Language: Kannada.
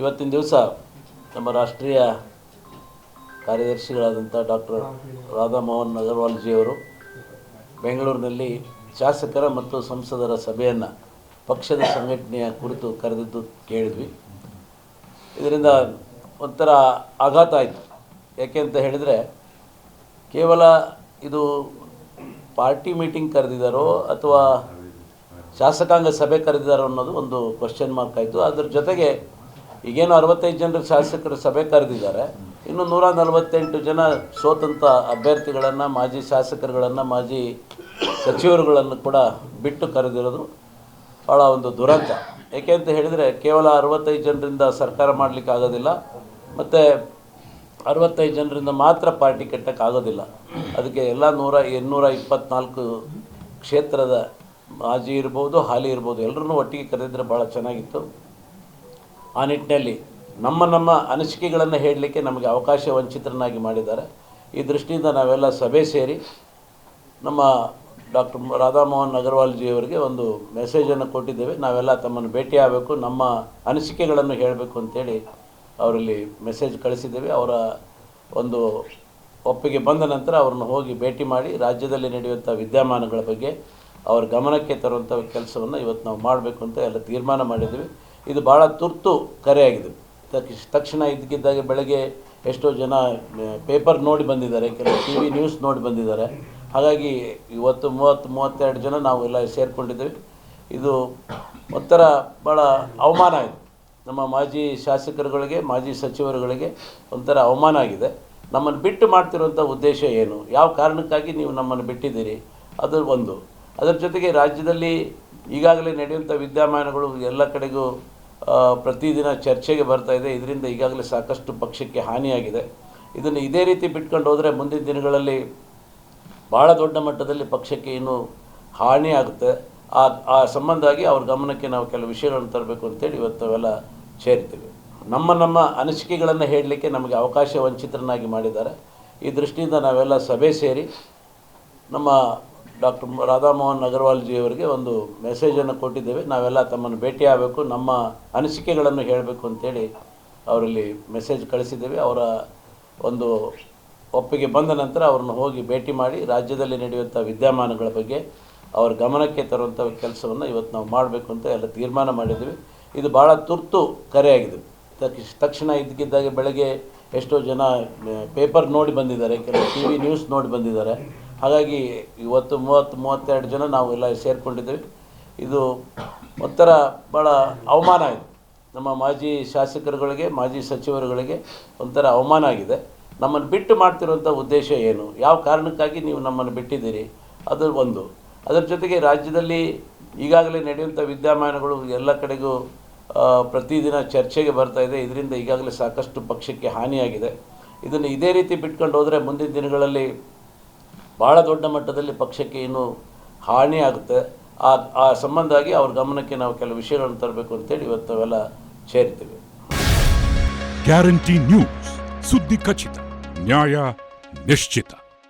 ಇವತ್ತಿನ ದಿವಸ ನಮ್ಮ ರಾಷ್ಟ್ರೀಯ ಕಾರ್ಯದರ್ಶಿಗಳಾದಂಥ ಡಾಕ್ಟರ್ ರಾಧಾಮೋಹನ್ ಅಗರ್ವಾಲ್ಜಿಯವರು ಬೆಂಗಳೂರಿನಲ್ಲಿ ಶಾಸಕರ ಮತ್ತು ಸಂಸದರ ಸಭೆಯನ್ನು ಪಕ್ಷದ ಸಂಘಟನೆಯ ಕುರಿತು ಕರೆದಿದ್ದು ಕೇಳಿದ್ವಿ. ಇದರಿಂದ ಒಂಥರ ಆಘಾತ ಆಯಿತು. ಯಾಕೆ ಅಂತ ಹೇಳಿದರೆ ಕೇವಲ ಇದು ಪಾರ್ಟಿ ಮೀಟಿಂಗ್ ಕರೆದಿದ್ದಾರೋ ಅಥವಾ ಶಾಸಕಾಂಗ ಸಭೆ ಕರೆದಿದ್ದಾರೋ ಅನ್ನೋದು ಒಂದು ಕ್ವಶನ್ ಮಾರ್ಕ್ ಆಯಿತು. ಅದ್ರ ಜೊತೆಗೆ ಈಗೇನು ಅರವತ್ತೈದು ಜನರ ಶಾಸಕರು ಸಭೆ ಕರೆದಿದ್ದಾರೆ. ಇನ್ನು ನೂರ ನಲವತ್ತೆಂಟು ಜನ ಸೋತಂಥ ಅಭ್ಯರ್ಥಿಗಳನ್ನು, ಮಾಜಿ ಶಾಸಕರುಗಳನ್ನು, ಮಾಜಿ ಸಚಿವರುಗಳನ್ನು ಕೂಡ ಬಿಟ್ಟು ಕರೆದಿರೋದು ಭಾಳ ಒಂದು ದುರಂತ. ಏಕೆ ಅಂತ ಹೇಳಿದರೆ ಕೇವಲ ಅರವತ್ತೈದು ಜನರಿಂದ ಸರ್ಕಾರ ಮಾಡಲಿಕ್ಕೆ ಆಗೋದಿಲ್ಲ, ಮತ್ತು ಅರವತ್ತೈದು ಜನರಿಂದ ಮಾತ್ರ ಪಾರ್ಟಿ ಕಟ್ಟೋಕ್ಕಾಗೋದಿಲ್ಲ ಅದಕ್ಕೆ ಎಲ್ಲ ನೂರ ಇನ್ನೂರ ಇಪ್ಪತ್ನಾಲ್ಕು ಕ್ಷೇತ್ರದ ಮಾಜಿ ಇರ್ಬೋದು, ಹಾಲಿ ಇರ್ಬೋದು ಎಲ್ಲರೂ ಒಟ್ಟಿಗೆ ಕರೆದಿದ್ರೆ ಭಾಳ ಚೆನ್ನಾಗಿತ್ತು. ಆ ನಿಟ್ಟಿನಲ್ಲಿ ನಮ್ಮ ನಮ್ಮ ಅನಿಸಿಕೆಗಳನ್ನು ಹೇಳಲಿಕ್ಕೆ ನಮಗೆ ಅವಕಾಶ ವಂಚಿತರನ್ನಾಗಿ ಮಾಡಿದ್ದಾರೆ. ಈ ದೃಷ್ಟಿಯಿಂದ ನಾವೆಲ್ಲ ಸಭೆ ಸೇರಿ ನಮ್ಮ ಡಾಕ್ಟರ್ ರಾಧಾಮೋಹನ್ ಅಗರ್ವಾಲ್ಜಿಯವರಿಗೆ ಒಂದು ಮೆಸೇಜನ್ನು ಕೊಟ್ಟಿದ್ದೇವೆ. ನಾವೆಲ್ಲ ತಮ್ಮನ್ನು ಭೇಟಿ ಆಗಬೇಕು, ನಮ್ಮ ಅನಿಸಿಕೆಗಳನ್ನು ಹೇಳಬೇಕು ಅಂತೇಳಿ ಅವರಲ್ಲಿ ಮೆಸೇಜ್ ಕಳಿಸಿದ್ದೇವೆ. ಅವರ ಒಂದು ಒಪ್ಪಿಗೆ ಬಂದ ನಂತರ ಅವ್ರನ್ನ ಹೋಗಿ ಭೇಟಿ ಮಾಡಿ ರಾಜ್ಯದಲ್ಲಿ ನಡೆಯುವಂಥ ವಿದ್ಯಮಾನಗಳ ಬಗ್ಗೆ ಅವರ ಗಮನಕ್ಕೆ ತರುವಂಥ ಕೆಲಸವನ್ನು ಇವತ್ತು ನಾವು ಮಾಡಬೇಕು ಅಂತ ಎಲ್ಲ ತೀರ್ಮಾನ ಮಾಡಿದ್ದೀವಿ. ಇದು ಭಾಳ ತುರ್ತು ಕರೆಯಾಗಿದೆ. ತಕ್ಷ ತಕ್ಷಣ ಇದ್ದಕ್ಕಿದ್ದಾಗೆ ಬೆಳಗ್ಗೆ ಎಷ್ಟೋ ಜನ ಪೇಪರ್ ನೋಡಿ ಬಂದಿದ್ದಾರೆ, ಕೆಲವು ಟಿ ವಿ ನ್ಯೂಸ್ ನೋಡಿ ಬಂದಿದ್ದಾರೆ. ಹಾಗಾಗಿ ಇವತ್ತು ಮೂವತ್ತು, ಮೂವತ್ತೆರಡು ಜನ ನಾವು ಎಲ್ಲ ಸೇರಿಕೊಂಡಿದ್ದೇವೆ. ಇದು ಒಂಥರ ಭಾಳ ಅವಮಾನ ಇದೆ ನಮ್ಮ ಮಾಜಿ ಶಾಸಕರುಗಳಿಗೆ, ಮಾಜಿ ಸಚಿವರುಗಳಿಗೆ ಒಂಥರ ಅವಮಾನ ಆಗಿದೆ. ನಮ್ಮನ್ನು ಬಿಟ್ಟು ಮಾಡ್ತಿರುವಂಥ ಉದ್ದೇಶ ಏನು? ಯಾವ ಕಾರಣಕ್ಕಾಗಿ ನೀವು ನಮ್ಮನ್ನು ಬಿಟ್ಟಿದ್ದೀರಿ? ಅದು ಒಂದು. ಅದರ ಜೊತೆಗೆ ರಾಜ್ಯದಲ್ಲಿ ಈಗಾಗಲೇ ನಡೆಯುವಂಥ ವಿದ್ಯಮಾನಗಳು ಎಲ್ಲ ಕಡೆಗೂ ಪ್ರತಿದಿನ ಚರ್ಚೆಗೆ ಬರ್ತಾ ಇದೆ. ಇದರಿಂದ ಈಗಾಗಲೇ ಸಾಕಷ್ಟು ಪಕ್ಷಕ್ಕೆ ಹಾನಿಯಾಗಿದೆ. ಇದನ್ನು ಇದೇ ರೀತಿ ಬಿಟ್ಕೊಂಡು ಹೋದರೆ ಮುಂದಿನ ದಿನಗಳಲ್ಲಿ ಭಾಳ ದೊಡ್ಡ ಮಟ್ಟದಲ್ಲಿ ಪಕ್ಷಕ್ಕೆ ಇನ್ನೂ ಹಾನಿ ಆಗುತ್ತೆ. ಆ ಆ ಸಂಬಂಧವಾಗಿ ಅವ್ರ ಗಮನಕ್ಕೆ ನಾವು ಕೆಲವು ವಿಷಯಗಳನ್ನು ತರಬೇಕು ಅಂತೇಳಿ ಇವತ್ತು ಅವೆಲ್ಲ ಸೇರ್ತೀವಿ ನಮ್ಮ ನಮ್ಮ ಅನಿಸಿಕೆಗಳನ್ನು ಹೇಳಲಿಕ್ಕೆ ನಮಗೆ ಅವಕಾಶ ವಂಚಿತರನ್ನಾಗಿ ಮಾಡಿದ್ದಾರೆ. ಈ ದೃಷ್ಟಿಯಿಂದ ನಾವೆಲ್ಲ ಸಭೆ ಸೇರಿ ನಮ್ಮ ಡಾಕ್ಟರ್ ರಾಧಾಮೋಹನ್ ಅಗರ್ವಾಲ್ಜಿಯವರಿಗೆ ಒಂದು ಮೆಸೇಜನ್ನು ಕೊಟ್ಟಿದ್ದೇವೆ. ನಾವೆಲ್ಲ ತಮ್ಮನ್ನು ಭೇಟಿ ಆಗಬೇಕು ನಮ್ಮ ಅನಿಸಿಕೆಗಳನ್ನು ಹೇಳಬೇಕು ಅಂತೇಳಿ ಅವರಲ್ಲಿ ಮೆಸೇಜ್ ಕಳಿಸಿದ್ದೇವೆ. ಅವರ ಒಂದು ಒಪ್ಪಿಗೆ ಬಂದ ನಂತರ ಅವರನ್ನು ಹೋಗಿ ಭೇಟಿ ಮಾಡಿ, ರಾಜ್ಯದಲ್ಲಿ ನಡೆಯುವಂಥ ವಿದ್ಯಮಾನಗಳ ಬಗ್ಗೆ ಅವರ ಗಮನಕ್ಕೆ ತರುವಂಥ ಕೆಲಸವನ್ನು ಇವತ್ತು ನಾವು ಮಾಡಬೇಕು ಅಂತ ಎಲ್ಲ ತೀರ್ಮಾನ ಮಾಡಿದ್ದೀವಿ. ಇದು ಭಾಳ ತುರ್ತು ಕರೆಯಾಗಿದೆ. ತಕ್ಷ, ತಕ್ಷಣ ಇದ್ದಕ್ಕಿದ್ದಾಗೆ ಬೆಳಗ್ಗೆ ಎಷ್ಟೋ ಜನ ಪೇಪರ್ ನೋಡಿ ಬಂದಿದ್ದಾರೆ, ಕೆಲವು ಟಿ ವಿ ನ್ಯೂಸ್ ನೋಡಿ ಬಂದಿದ್ದಾರೆ. ಹಾಗಾಗಿ ಇವತ್ತು ಮೂವತ್ತು, ಮೂವತ್ತೆರಡು ಜನ ನಾವು ಎಲ್ಲ ಸೇರಿಕೊಂಡಿದ್ದೇವೆ. ಇದು ಒಂಥರ ಭಾಳ ಅವಮಾನ ಇದೆ. ನಮ್ಮ ಮಾಜಿ ಶಾಸಕರುಗಳಿಗೆ, ಮಾಜಿ ಸಚಿವರುಗಳಿಗೆ ಒಂಥರ ಅವಮಾನ ಆಗಿದೆ. ನಮ್ಮನ್ನು ಬಿಟ್ಟು ಮಾಡ್ತಿರುವಂಥ ಉದ್ದೇಶ ಏನು? ಯಾವ ಕಾರಣಕ್ಕಾಗಿ ನೀವು ನಮ್ಮನ್ನು ಬಿಟ್ಟಿದ್ದೀರಿ? ಅದು ಒಂದು. ಅದರ ಜೊತೆಗೆ ರಾಜ್ಯದಲ್ಲಿ ಈಗಾಗಲೇ ನಡೆಯುವಂಥ ವಿದ್ಯಮಾನಗಳು ಎಲ್ಲ ಕಡೆಗೂ ಪ್ರತಿದಿನ ಚರ್ಚೆಗೆ ಬರ್ತಾ ಇದೆ. ಇದರಿಂದ ಈಗಾಗಲೇ ಸಾಕಷ್ಟು ಪಕ್ಷಕ್ಕೆ ಹಾನಿಯಾಗಿದೆ. ಇದನ್ನು ಇದೇ ರೀತಿ ಬಿಟ್ಕೊಂಡು ಹೋದರೆ ಮುಂದಿನ ದಿನಗಳಲ್ಲಿ ಭಾಳ ದೊಡ್ಡ ಮಟ್ಟದಲ್ಲಿ ಪಕ್ಷಕ್ಕೆ ಏನು ಹಾನಿ ಆಗುತ್ತೆ. ಆ ಆ ಸಂಬಂಧವಾಗಿ ಅವ್ರ ಗಮನಕ್ಕೆ ನಾವು ಕೆಲವು ವಿಷಯಗಳನ್ನು ತರಬೇಕು ಅಂತೇಳಿ ಇವತ್ತು ಅವೆಲ್ಲ ಸೇರ್ತೀವಿ ಗ್ಯಾರಂಟಿ ನ್ಯೂಸ್, ಸುದ್ದಿ ಖಚಿತ, ನ್ಯಾಯ ನಿಶ್ಚಿತ.